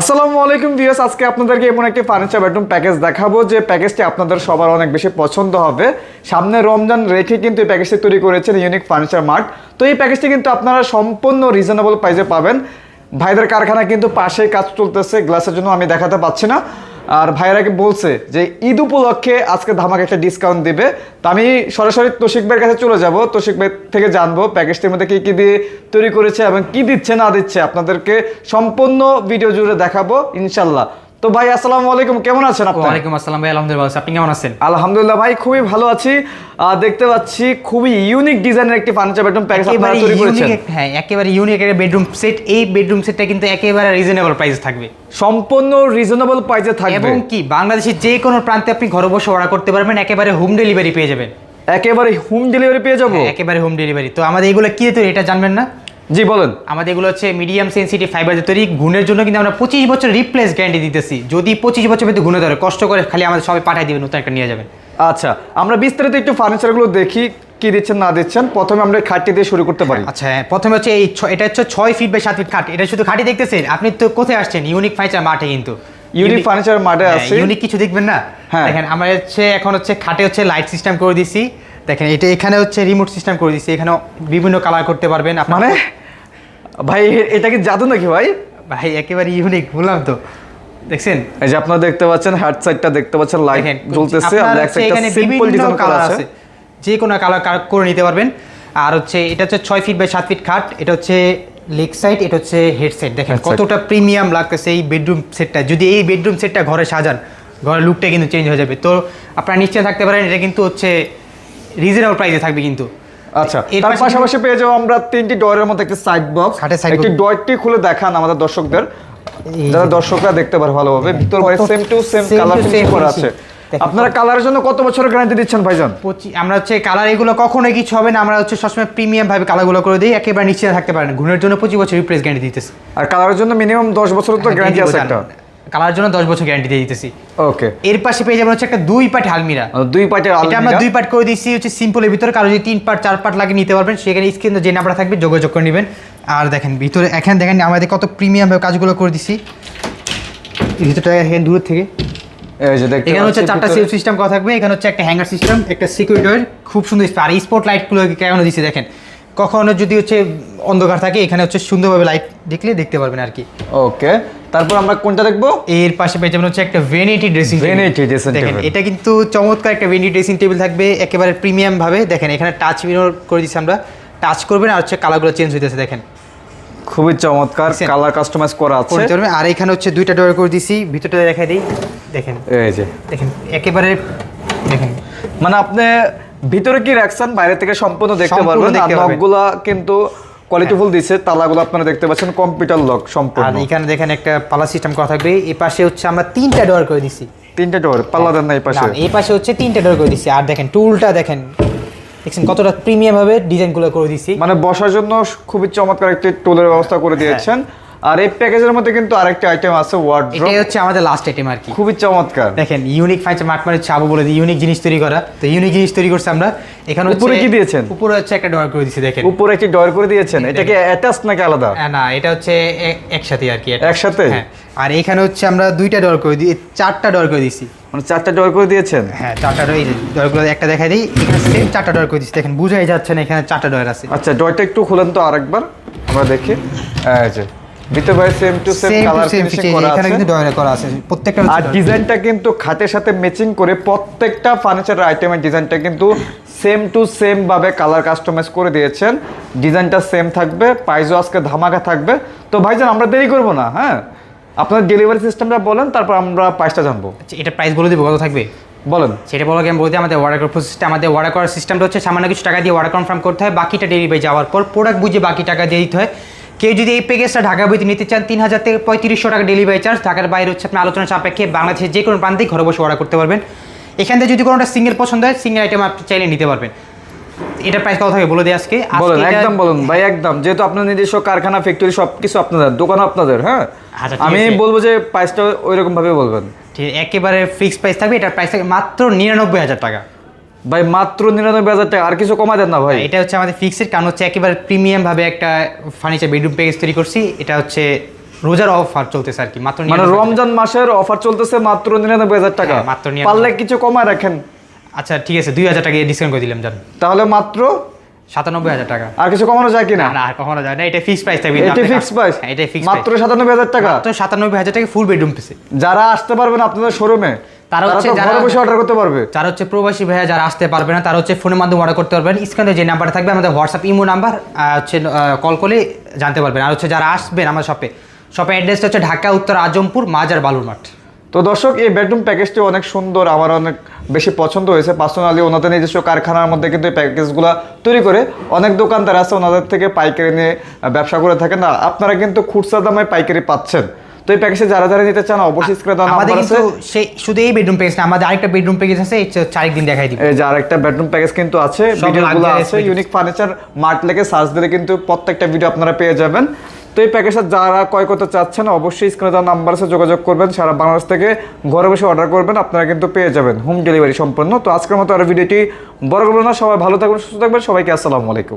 আসসালামু আলাইকুম ভিউয়ার্স, আজকে আপনাদেরকে এমন একটি ফার্নিচার বেডরুম প্যাকেজ দেখাবো, যে প্যাকেজটি আপনাদের সবার অনেক বেশি পছন্দ হবে। সামনে রমজান রেখে কিন্তু এই প্যাকেজটি তৈরি করেছেন ইউনিক ফার্নিচার মার্ট তো এই প্যাকেজটি কিন্তু আপনারা সম্পূর্ণ রিজনেবল প্রাইসে পাবেন। ভাইদের কারখানা কিন্তু পাশে কাজ চলতেছে গ্লাসের জন্য আমি দেখাতে পাচ্ছি না। আর ভাইয়েরাকে বলছে যে ঈদ উপলক্ষে আজকে ধামাকে একটা ডিসকাউন্ট দিবে। তো আমি সরাসরি তোশিক ভাইয়ের কাছে চলে যাব। তোশিক ভাই থেকে জানব প্যাকেজটির মধ্যে কী কী দিয়ে তৈরি করেছে এবং কি দিচ্ছে, না দিচ্ছে। আপনাদেরকে সম্পূর্ণ ভিডিও জুড়ে দেখাবো, ইনশাল্লাহ। তো ভাই আসসালামু আলাইকুম। কেমন আছেন আপনি? ওয়ালাইকুম আসসালাম ভাই আলহামদুলিল্লাহ আপনি কেমন আছেন? আলহামদুলিল্লাহ ভাই খুবই ভালো আছি। দেখতে পাচ্ছি খুবই ইউনিক ডিজাইনের একটি ফার্নিচার বেডরুম প্যাকেজ আপনারা তৈরি করেছেন। হ্যাঁ একেবারে ইউনিক একটা বেডরুম সেট এই বেডরুম সেটটা কিন্তু একেবারে রিজনেবল প্রাইস থাকবে। সম্পূর্ণ রিজনেবল প্রাইসে থাকবে। এবং কি বাংলাদেশের যে কোনো প্রান্তে আপনি ঘরে বসে অর্ডার করতে পারবেন একেবারে হোম ডেলিভারি পেয়ে যাবেন। একেবারে হোম ডেলিভারি পেয়ে যাব? হ্যাঁ, একেবারে হোম ডেলিভারি তো আমাদের এগুলো কি তৈরি এটা জানবেন না? জি বলেন। আমাদের এগুলো হচ্ছে মিডিয়াম সেন্সিটিভ ফাইবার তৈরি গুণের জন্য কিন্তু আমরা পঁচিশ বছর রিপ্লেস গ্যারান্টি দিতেছি। যদি পঁচিশ বছর ভিতরে গুণে ধরে কষ্ট করে খালি আমাদের সবাই পাঠিয়ে দেবেন নতুন একটা নিয়ে যাবেন। আচ্ছা আমরা বিস্তারিত একটু ফার্নিচারগুলো দেখি কি দিচ্ছেন না দিচ্ছেন। প্রথমে আমরা খাটটি দিয়ে শুরু করতে পারি। আচ্ছা হ্যাঁ, প্রথমে হচ্ছে এই এটা হচ্ছে ছয় ফিট বাই সাত ফিট খাট। এটা শুধু খাটি দেখতেছেন? আপনি তো কোথায় আসছেন? ইউনিক ফার্নিচার মাঠে কিন্তু। ইউনিক ফার্নিচার মাঠে আছে ইউনিক কিছু দেখবেন না? হ্যাঁ। দেখেন আমরা হচ্ছে এখন হচ্ছে খাটে হচ্ছে লাইট সিস্টেম করে দিছি। দেখেন এটা এখানে হচ্ছে রিমোট সিস্টেম করে দিছি। এখানে বিভিন্ন কালার করতে পারবেন। আপনার মানে? ভাই এটা কি জাদু নাকি ভাই? ভাই একেবারে ইউনিক বললাম তো। দেখছেন? এই যে আপনারা দেখতে পাচ্ছেন হ্যাড সাইডটা দেখতে পাচ্ছেন লাইট জ্বলতেছে। আর ব্যাক সাইডটা সিম্পল ডিজাইন করা কালার আছে। যে কোনো কালার করে নিতে পারবেন। আর হচ্ছে এটা হচ্ছে ছয় ফিট বাই সাত ফিট খাট এটা হচ্ছে লেগ সাইড এটা হচ্ছে হেড সেট দেখেন কতটা প্রিমিয়াম লাগতেছে এই বেডরুম সেটটা যদি এই বেডরুম সেটটা ঘরে সাজান ঘরের লুকটা কিন্তু চেঞ্জ হয়ে যাবে। তো আপনারা নিশ্চয় থাকতে পারেন এটা কিন্তু হচ্ছে রিজনেবল প্রাইসে থাকবে কিন্তু। আচ্ছা এর তার পাশাপাশি পেয়ে যাব আমরা তিনটি ডয়ের মধ্যে একটি সাইড বক্স একটি ডয়টি খুলে দেখান আমাদের দর্শকদের। যারা দর্শকরা দেখতে পারে ভালোভাবে ভিতর বাইরে same to same colour to করা আছে। আপনারা কালারের জন্য কত বছরের গ্যারান্টি দিচ্ছেন ভাইজান? আমরা হচ্ছে কালার এগুলো কখনোই কিছু হবে না আমরা হচ্ছে সবসময় প্রিমিয়াম ভাবে কালারগুলো করে দিই একেবারে নিশ্চিত থাকতে পারেন। জন্য পঁচিশ বছর রিপ্লেস গ্যারান্টি দিতেছি। আর কালারের জন্য মিনিমাম দশ বছরের তো গ্যারান্টি আছে একটা। কালার জন্য দশ বছর গ্যারান্টি দিয়ে দিতেছি। ওকে এর পাশে পেয়ে যাবেন হচ্ছে একটা দুই পাট আলমিরা। দুই পাটের এটা আমরা দুই পার্ট করে দিচ্ছি হচ্ছে সিম্পলের ভিতরে। কারও যদি তিন পার্ট চার পার্ট লাগিয়ে নিতে পারবেন সেখানে স্ক্রিনে যে নাম্বার থাকবে যোগাযোগ করে নেবেন। আর দেখেন ভিতরে এখানে দেখেন আমাদের কত প্রিমিয়াম ভাবে কাজগুলো করে দিচ্ছি। ভিতরটা দেখেন দূর থেকে। এখানে হচ্ছে চারটা সেলফ সিস্টেম করা থাকবে। এখানে হচ্ছে একটা হ্যাঙ্গার সিস্টেম একটা সিকিউরিটি খুব সুন্দর আর স্পট লাইটগুলো কেমন দিচ্ছে দেখেন। কখনো যদি হচ্ছে অন্ধকার থাকে এখানে হচ্ছে সুন্দরভাবে লাইট দেখলে দেখতে পারবেন আর কি। ওকে তারপর আমরা কোনটা দেখব? এর পাশে পেয়ে যাবেন হচ্ছে একটা ভেনিটি ড্রেসিং Vanity dressing দেখেন এটা কিন্তু চমৎকার একটা ভেনিটি ড্রেসিং টেবিল থাকবে একেবারে প্রিমিয়াম ভাবে। দেখেন এখানে টাচ মিরর করে দিচ্ছি আমরা। টাচ করবেন আর হচ্ছে কালারগুলো চেঞ্জ হইতেছে দেখেন। খুবই চমৎকার? কালার কাস্টমাইজ করা আছে। আর এখানে হচ্ছে দুইটা ডোর করে দিছি ভিতরটা দেখাই দিই। দেখেন। এই যে। দেখেন একেবারে দেখেন। মানে আপনি ভিতরে কি রাখছেন? বাইরে থেকে সম্পূর্ণ দেখতে পারবেন। আর কিন্তু কোয়ালিটিফুল দিছে তালাগুলো আপনারা দেখতে পাচ্ছেন কম্পিউটার লক সম্পূর্ণ। আর এখানে দেখেন একটা পালা সিস্টেম করা থাকবে এই পাশে হচ্ছে আমরা তিনটা ডোর করে দিছি। তিনটে ডোর পাল্লা দেন না এই পাশে। এই পাশে হচ্ছে তিনটা ডোর করে দিছি। আর দেখেন টুলটা দেখেন দেখছেন কতটা প্রিমিয়াম ভাবে ডিজাইনগুলো করে দিছি। মানে বসার জন্য খুবই চমৎকার একটি টুলের ব্যবস্থা করে দিয়েছেন। আর এই প্যাকেজের মধ্যে কিন্তু আরেকটা আইটেম আছে ওয়ার্ড্রপ এটাই হচ্ছে আমাদের লাস্ট আইটেম আর কি। খুবই চমৎকার। দেখেন ইউনিক ফাইচার মার্ট মানে চাবো বলে দিই ইউনিক জিনিস তৈরি করা। তো ইউনিক জিনিস তৈরি করছি আমরা। এখানে উপরে কি দিয়েছেন? উপরে হচ্ছে একটা ডোর করে দিছি দেখেন। উপরে একটি ডয়ার করে দিয়েছেন। এটা কি অ্যাটাচ নাকি আলাদা? না এটা হচ্ছে একসাথে আর কি এটা। একসাথে? হ্যাঁ। আর এখানে হচ্ছে আমরা দুইটা ডোর করে দিই চারটা ডোর করে দিছি। মানে চারটা ডয়ার করে দিয়েছেন? হ্যাঁ চারটা ডোর এই যে একটা দেখাই দিই এখানে সেম চারটা ডোর করে দিছি। দেখেন বুঝাই যাচ্ছে না এখানে চারটা ডোর আছে। আচ্ছা ডয়টা একটু খুলেন তো আরেকবার। আমরা দেখি। যে ভিতরে বাইরে same to same same colour finishing করা এখানে কিন্তু ডোর করা আছে। প্রত্যেকটা আর ডিজাইনটা কিন্তু খাটের সাথে ম্যাচিং করে প্রত্যেকটা ফার্নিচার আইটেমের ডিজাইনটা কিন্তু সেম টু সেম ভাবে কালার কাস্টমাইজ করে দিয়েছেন। ডিজাইনটা সেম থাকবে প্রাইসও আজকে ধামাকা থাকবে। তো ভাইজান আমরা দেরি করব না হ্যাঁ? আপনার ডেলিভারি সিস্টেমটা বলেন তারপর আমরা প্রাইসটা জানব। আচ্ছা, এটা প্রাইস বলে দিব কত থাকবে? বলেন। সেটা বলো আমি বলতে আমাদের অর্ডার করার প্রসেসটা আমাদের অর্ডার করার সিস্টেমটা হচ্ছে সামান্য কিছু টাকা দিয়ে অর্ডার কনফার্ম করতে হয় বাকিটা ডেলিভারি যাওয়ার পর প্রোডাক্ট বুঝে বাকি টাকা দিয়ে দিতে হয়। কেউ যদি এই প্যাকেজটা ঢাকা বইতে নিতে চান তিন হাজার থেকে পঁয়ত্রিশশো টাকা ডেলিভারি চার্জ ঢাকার বাইরে হচ্ছে আপনি আলোচনা সাপেক্ষে বাংলাদেশের যে কোনো প্রান্তে ঘরে বসে অর্ডার করতে পারবেন। এখান থেকে যদি কোনোটা সিঙ্গেল পছন্দ হয় সিঙ্গেল আইটেম আপনি চাইলে নিতে পারবেন। এটা প্রাইস কত থাকে বলে দিই আজকে? বলেন একদম বলুন ভাই একদম। যেহেতু আপনার নিজস্ব কারখানা ফ্যাক্টরি সব কিছু আপনাদের দোকান আপনাদের হ্যাঁ? আচ্ছা, আমি বলব যে প্রাইসটা ওই রকম ভাবে বলবেন। ঠিক একেবারে ফিক্সড প্রাইস থাকবে। এটার প্রাইস থাকবে মাত্র নিরানব্বই হাজার টাকা। ভাই মাত্র নিরানব্বই হাজার টাকা। আর কিছু কমা দেন না ভাই। এটা হচ্ছে আমাদের ফিক্সড কারণ হচ্ছে একেবারে প্রিমিয়াম ভাবে একটা ফার্নিচার বেডরুম প্যাকেজ তৈরি করছি। এটা হচ্ছে রোজার অফার চলতেছে আর কি মাত্র মানে রমজান মাসের অফার চলতেছে মাত্র নিরানব্বই হাজার টাকা। হ্যাঁ, মাত্র 99,000 পারলে কিছু কমায় রাখেন। আচ্ছা ঠিক আছে দুই হাজার টাকা ডিসকাউন্ট করে দিলাম জান। তাহলে মাত্র সাতানব্বই হাজার টাকা। আর কিছু কমানো যায় কিনা? না না আর কখনো যায় না এটা ফিক্স প্রাইস থাকবে এটি ফিক্স প্রাইস হ্যাঁ, এটাই ফিক্স মাত্র সাতানব্বই হাজার টাকা? মাত্র সাতানব্বই হাজার টাকা ফুল বেডরুম পিসে যারা আসতে পারবেন আপনাদের শোরুমে তারা হচ্ছে যারা- বসে অর্ডার করতে পারবে। যারা হচ্ছে প্রবাসী ভাইয়া যারা আসতে পারবে না তারা হচ্ছে ফোনের মাধ্যমে অর্ডার করতে পারবেন স্ক্রিনে যে নাম্বার থাকবে আমাদের হোয়াটসঅ্যাপ ইমো নাম্বার হচ্ছে কল করলে জানতে পারবেন। আর হচ্ছে যারা আসবেন আমার শপে শপের অ্যাড্রেসটা হচ্ছে ঢাকা উত্তর আজমপুর মাজার বালুর মাঠ তো দর্শক এই বেডরুম প্যাকেজটি অনেক সুন্দর আমার অনেক বেশি পছন্দ হয়েছে। পার্সোনালি ওনাদের নিজস্ব কারখানার মধ্যে কিন্তু এই প্যাকেজগুলো তৈরি করে অনেক দোকানদার আছে ওনাদের থেকে পাইকারি নিয়ে ব্যবসা করে থাকেন। না আপনারা কিন্তু খুচরা দামে পাইকারি পাচ্ছেন। তো এই প্যাকেজে যারা যারা নিতে চান অবশ্যই স্ক্রিনে দেওয়া আমাদের নাম্বার আছে। কিন্তু সেই শুধু এই বেডরুম প্যাকেজ না আমাদের আরেকটা বেডরুম প্যাকেজ আছে এই চারিদিন দেখাই দিব। এই যে আরেকটা বেডরুম প্যাকেজ কিন্তু আছে ভিডিওগুলো আছে ইউনিক ফার্নিচার মার্ট লেগে সার্চ দিলে কিন্তু প্রত্যেকটা ভিডিও আপনারা পেয়ে যাবেন। তো এই প্যাকেজটা যারা ক্রয় করতে চাচ্ছেন অবশ্যই স্ক্রিনে দেওয়া নাম্বার আছে যোগাযোগ করবেন। সারা বাংলাদেশ থেকে ঘরে বসে অর্ডার করবেন আপনারা কিন্তু পেয়ে যাবেন। হোম ডেলিভারি সম্পন্ন তো আজকের মতো আর ভিডিওটি বড় করব না। সবাই ভালো থাকবেন সুস্থ থাকবেন। সবাইকে আসসালামু আলাইকুম।